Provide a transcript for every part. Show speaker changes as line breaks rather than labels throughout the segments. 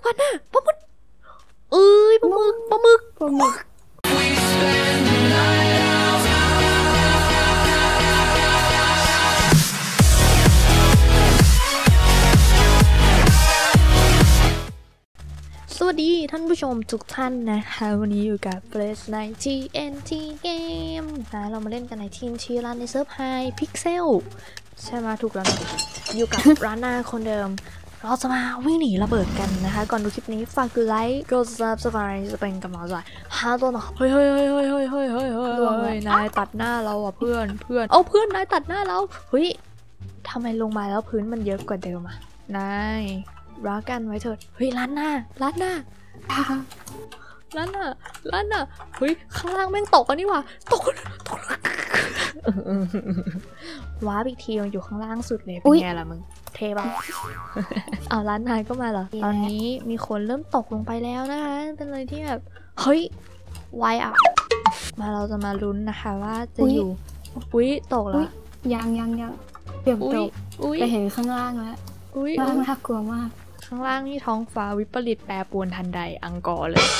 กวันน่ะปลาหมึกเอ้ยปลาหมึกปลาหมึก
ปลาหมึก
สวัสดีท่านผู้ชมทุกท่านนะคะ วันนี้อยู่กับ f l a s h ใน TNT Game นะเรามาเล่นกันในทีมชีรันในเซิร์ฟไฮพิกเซลใช่ไหมถูกแล้วนะอยู่กับร้านหน้าคนเดิม เราจะมาวิ่งหนีระเบิดกันนะคะ ก่อนดูคลิปนี้ฝากกดไลค์กด subscribe จะเป็นกำลังใจหาตัวหน่อยเฮ้ยเฮ้ยเฮ้ยเฮ้ยเฮ้ยเฮ้ยเฮ้ยเฮ้ย
ล่วงเลย
นายตัดหน้าเราอะเพื่อนเพื่อนเอาเพื่อนนายตัดหน้าเราเฮ้ยทำไมลงมาแล้วพื้นมันเยอะกว่าเดิมอะนายรักกันไว้เถิดเฮ้ยร้านหน้าร้านหน้า ร้านน่ะร้านน่ะเฮ้ยข้างล่างแม่งตกกันนี่หว่าตกตกว้าร์ปอีกทีมันอยู่ข้างล่างสุดเลยเป็นไงล่ะมึงเทปะเอาร้านนายก็มาเหรอตอนนี้มีคนเริ่มตกลงไปแล้วนะคะเป็นอะไรที่แบบเฮ้ยไวอะมาเราจะมาลุ้นนะคะว่าจะอยู่อุ้ยตก
อุ๊
แล้ว
ยยังยังยังเกือบ
อุ้
ต
ย
ก
อุ้ย
แต่เห็นข้างล่างแล้ว
อุ้ย
ข้าง
อุ๊
ล่ายงน่ากลัวมาก
ข้างล่างนี่ท้องฟ้าวิปริตแปรปรวนทันใดอังกอร์เลยอะ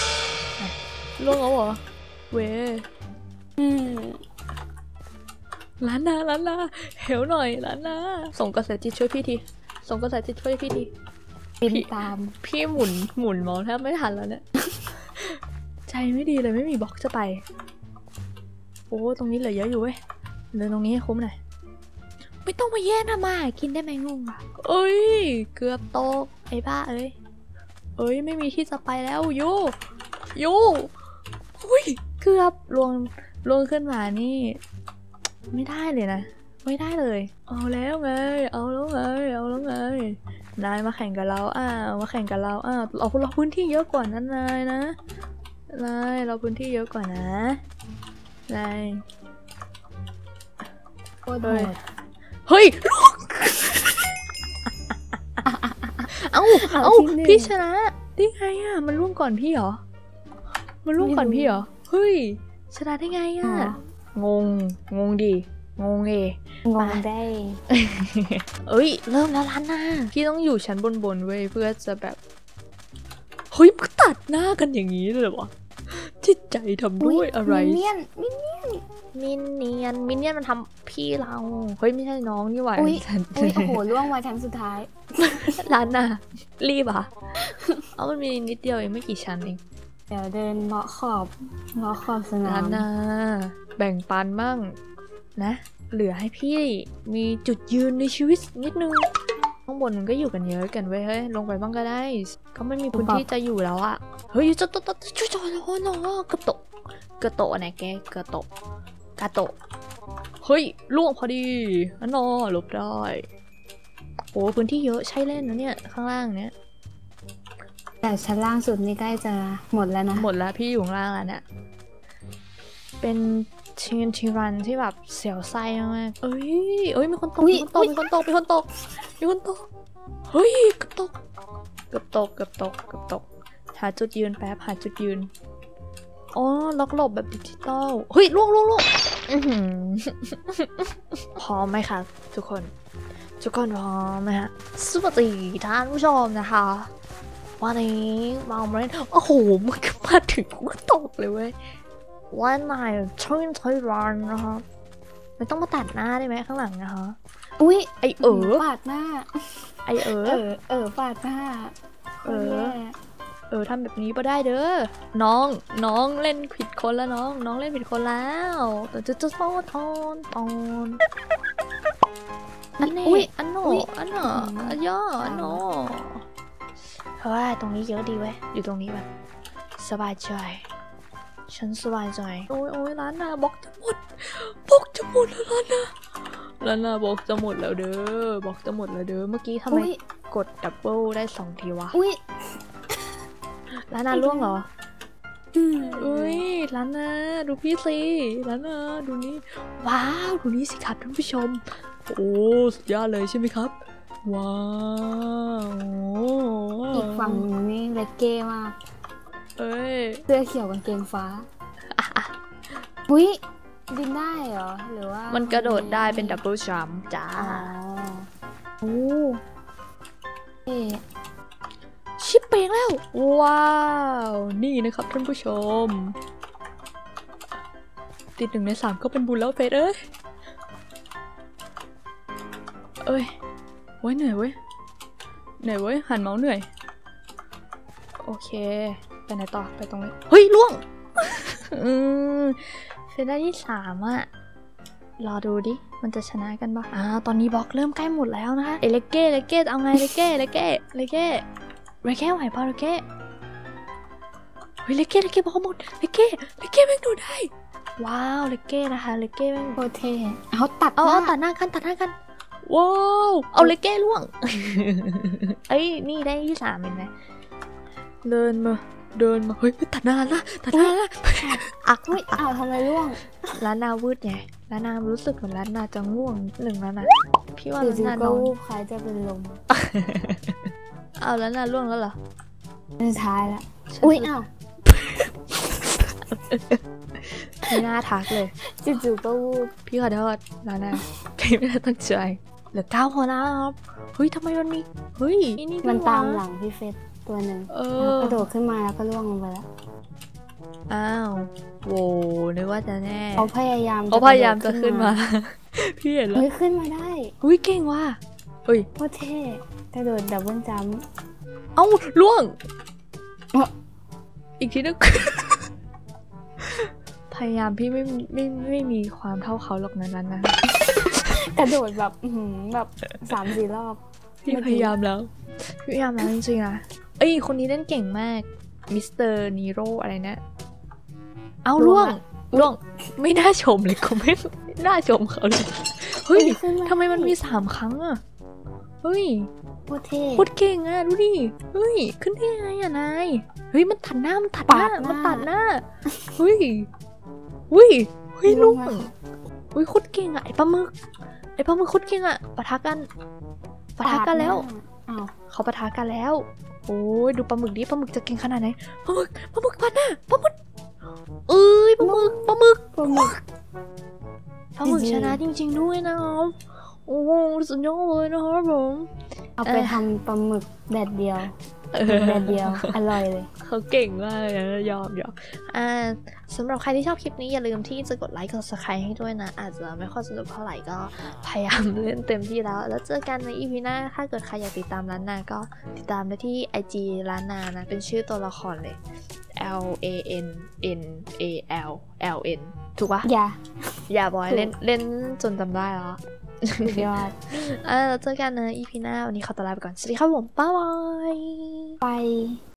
ล่วงแล้วเหรอ เว้
อืม
ล้านนาล้านนาเหวหน่อยล้านนาส่งกระแสจิตช่วยพี่ที ส่งกระแสจิตช่วยพี่ที
บิน
พี่
ตาม
พี่หมุนหมุนมองแทบไม่ทันแล้วเนี่ย ใจไม่ดีเลยไม่มีบล็อกจะไป โอ้ตรงนี้เหลือเยอะอยู่เว้ยเดินตรงนี้ให้คุ้มหน่อยไม่ต้องมาแย่งนะมา กินได้ไหมงงอะเอ้ย เกือบตกไอ้บ้าเอ้ย เอ้ย ไม่มีที่จะไปแล้วโยโย อุ้ยเกือบลวงลวงขึ้นมานี่ ไม่ได้เลยนะ ไม่ได้เลย เอาแล้วไง เอาแล้วไง เอาแล้วไง นายมาแข่งกับเรา อ้าวมาแข่งกับเรา อ้าวเราเราพื้นที่เยอะกว่านั้นนายนะนายเราพื้นที่เยอะกว่านะนาย
โคตรโหด
เฮ้ยลูกเอ้า
เอา
เอ้า
ที่หนึ่ง
พี่ชนะได้ไงอะ มันล่วงก่อนพี่เหรอ มันล่วงก่อน
ไม่รู้
พี่เหรอ เฮ้ย ชนะได้ไง
อ๋
อะ
อง
ง งงดิ งงเอ
งงได้
เอ้ย เริ่มแล้วล้านหน้าพี่ต้องอยู่ชั้นบนบนๆเว้ยเพื่อจะแบบ เฮ้ยมึงตัดหน้ากันอย่างนี้เลยเหรอวะจิตใจทำด้วยอะไร
มินเนี่ยน มิน
มินเนียน มินเนียนมันทำพี่เรา เฮ้ยไม่ใช่น้องนี่หว่า
อุ๊ย
ฉัน
อุ้ยโอ้โหล่วงมาชั้นสุดท้าย
ล้านหน้ารีบอะ เอามันมีนิดเดียวเองไม่กี่ชั้นเอง
เดี๋ยวเดินเลาะขอบเลาะขอบสนาม
น้าแบ่งปันมั่งนะ เหลือให้พี่มีจุดยืนในชีวิตนิดนึง ข้างบนมันก็อยู่กันเยอะกันเว้ยเฮ้ยลงไปบ้างก็ได้ก็ไม่มีพื้นที่จะอยู่แล้วอะเฮ้ยจะตะตะช่วยจอยล้วเนาะกระโตะกระโตะไหนแกกระโตะกระโตะเฮ้ยล่วงพอดีอันนอหลบได้โอ้พื้นที่เยอะใช่เล่นนะเนี่ยข้างล่างเนี้ย
แต่ชั้นล่างสุดนี่ใกล้จะหมดแล้วนะ
หมดแล้วพี่อยู่ข้างล่างแล้วเนี่ยเป็นทีนทีรันที่แบบเสียวไส้มากๆเอ้ยเอ้ยมีคนตก
อุ๊ย
มีคนตกมีคนตกมีคนตกมีคนตกเฮ้ยเกือบตกเกือบตกเกือบตกเกือบตกหาจุดยืนแป๊บหาจุดยืนอ๋อล็อกหลบแบบดิจิตอลเฮ้ยล่วงล่วงล่วงอื้อหือพร้อมไหมคะทุกคน ทุกคนพร้อมไหมฮะสวัสดีท่านผู้ชมนะคะ วันนี้มาเล่นโอ้โหมันก็มาถึงกูก็ตกเลยเว้ยวันไหนช่วยช่วยรันนะคะไม่ต้องมาตัดหน้าได้ไหมข้างหลังนะคะ
อุ้ย
ไอเออ
ปาดหน้า
ไอเอ
เอ
อ
อเออปาดหน้า
เออ
โคตรแย่
เออทำแบบนี้ก็ได้เด้อน้องน้องเล่นผิดคนแล้วน้อง น้องเล่นผิดคนแล้วแต่จะจะโซทอนตอนอันนี้
อุ๊ย
อันโน
อุ๊ย
อันโน
อืม
อันย่ออันโน เฮ้ยตรงนี้เยอะดีเว้ย อยู่ตรงนี้แบบสบายใจ ฉันสบายใจ โอ้ยโอ้ยร้านนาบอกจะหมดบอกจะหมดแล้วร้านนาร้านนาบอกจะหมดแล้วเด้อบอกจะหมดแล้วเด้อ เมื่อกี้ทำไม
อุ้ย
กดดับเบิลได้สองทีวะ
อุ้ย
ร้านนาล่วงเหรอ
อืม
อุ้ยร้านนาดูพี่สิร้านนาดูนี่ ว้าว ดูนี่สิครับท่านผู้ชม โอ้สุดยอดเลยใช่ไหมครับ ว้าว
อีกฝั่งหนึงนี่เลกเก้มาก
เอ้ย
เสื้อเขียวกางเกงฟ้าอุ้ยบินได้เหรอหรือว่า
มั
มัน
กระโดดได้เป็นดับเบิลจัมป์จ้า
อ๋อโอ้เอ๊ะ
ชิปเปเองแล้ว ว้าว นี่นะครับท่านผู้ชม ติดหนึ่งในสามก็เป็นบุญแล้วเฟสเอ้ย เอ้ย โว้ยเหนื่อยเว้ย เหนื่อยเว้ย หันเมาส์เหนื่อย โอเค ไปไหนต่อ ไปตรงนี้ เฮ้ยล่วง อืมเฟสได้ที่สามอะรอดูดิ มันจะชนะกันปะอ่า ตอนนี้บล็อกเริ่มใกล้หมดแล้วนะคะ เอเลเก้เลเก้เอาไงเลเก้เลเก้เลเก้เลเก้ไหวเปล่าเลเก้เฮ้ยเลเก้เลเก้บล็อกหมดเลเก้เลเก้แม่งดูได้ ว้าวเลเก้นะคะเลเก้แม่ง
โคตรเท่เอาตัด
เอา
ห
เอา
น้า
ตัดหน้ากันตัดหน้ากัน ว้าวเอาเลเก้ล่วง เอ้ยนี่ได้ที่สามเห็นไหมเดินมาเดินมาเฮ้ยตัดหน้าละตัดหน้าละอัก
อุ้ยอ้าวทำไมร่วง
ร้านนาวืดไงร้านนารู้สึกเหมือนร้านนาจะง่วงหนึ่งแล้วนะพี่ว่า
อยู่
ร้าน
ๆ
นาน
ก็
อน
วูบคล้ายจะเป็นลม
เอาร้านนาล่วงแล้วเหรอ
สุดท้ายละ
ฉัน
อุ้ย
สุด
อ้าว
ไม่น่าทักเลย
จู่ๆก็วูบ
พี่ขอโทษร้านนาพี่ไม่ได้ตั้งใจ เหลือเก้าคนนะครับ เฮ้ยทำไมมันมี เฮ้ยนี่นี่
มัน
ด้วยวะ
ตามหลังพี่เฟสตัวหนึ่ง
เอ
แล้ว
อ
กระโดดขึ้นมาแล้วก็ร่วงลงไปแล้ว
อ้าว โว้นึกว่าจะแน่
เขาพยายาม
เขาพยายามจะขึ้นมา พี่เห็นแล้ว
เฮ้ยขึ้นมาได้
อุ้ยเก่งว่ะ เฮ้ย
โคตรเท่กระโดดดับเบิลจัมป์
เอ้าล่วง
เอ้า
อีกทีนึงพยายามพี่ไม่ไม่ไม่มีความเท่าเขาหรอกนะนั้นนะ
กระโดดแบบอื้อหือแบบสามสี่รอบ
พี่
เมื่อ
พ
กี้
ยายามแล้วพี่พยายามแล้วจริงๆนะเอ้ยคนนี้เล่นเก่งมากมิสเตอร์นีโรอะไรนะ เอาล่วงล่วงไม่น่าชมเลยกูไม่ไม่น่าชมเขาเลยเฮ้ย
ขึ้นา
ทำไมมันมีสามครั้งอะเฮ้ย
โคตรเท่
โคตรเก่งอะดูดิเฮ้ยขึ้นได้ยังไงอะนายเฮ้ยมันตัดหน้ามันตัดหน้า
ปาดหน้ามั
มันตัดหน้าเฮ้ยเฮ้ยเฮ้ยลุง
มา
เฮ้ยโคตรเก่งอะไอ้ปลาหมึกไอ้ปลาหมึกโคตรเก่งอะปะทะกันปะทะกันแล้ว
อ้าว
เขาปะทะกันแล้ว โอ้ยดูปลาหมึกดิปลาหมึกจะเก่งขนาดไหนปลาหมึกปลาหมึกปัดหน้าปลาหมึกเอ้ยปลาหมึกปลาหมึก
ปลาหมึก
ปลาหมึก
จริงๆ
ชนะจริง ๆด้วยนะครับโอ้โหสุดยอดเลยนะครับผม
เอาไปทำปลาหมึกแดดเดียว
เอ
แด
อ
ดเดียว อร่อยเลย
เขาเก่งมากเลยนะยอมยอมอ่าสำหรับใครที่ชอบคลิปนี้อย่าลืมที่จะกดไลค์กด subscribe ให้ด้วยนะ อาจจะไม่ค่อยสนุกเท่าไหร่ก็พยายามเล่นเต็มที่แล้ว แล้วเจอกันในอีพีหน้า ถ้าเกิดใครอยากติดตามร้านนา ก็ติดตามได้ที่ IG ร้านนานะ เป็นชื่อตัวละครเลย L A N N A L L N ถูกปะ
อย่า
อย่าบอย
ถูก
เล่นเล่นจนจำได้แล้ว
สุดยอด
อ่าแล้วเจอกันในอีพีหน้า วันนี้ขอตัวลาไปก่อน สวัสดีครับผม บ๊ายบาย
ไป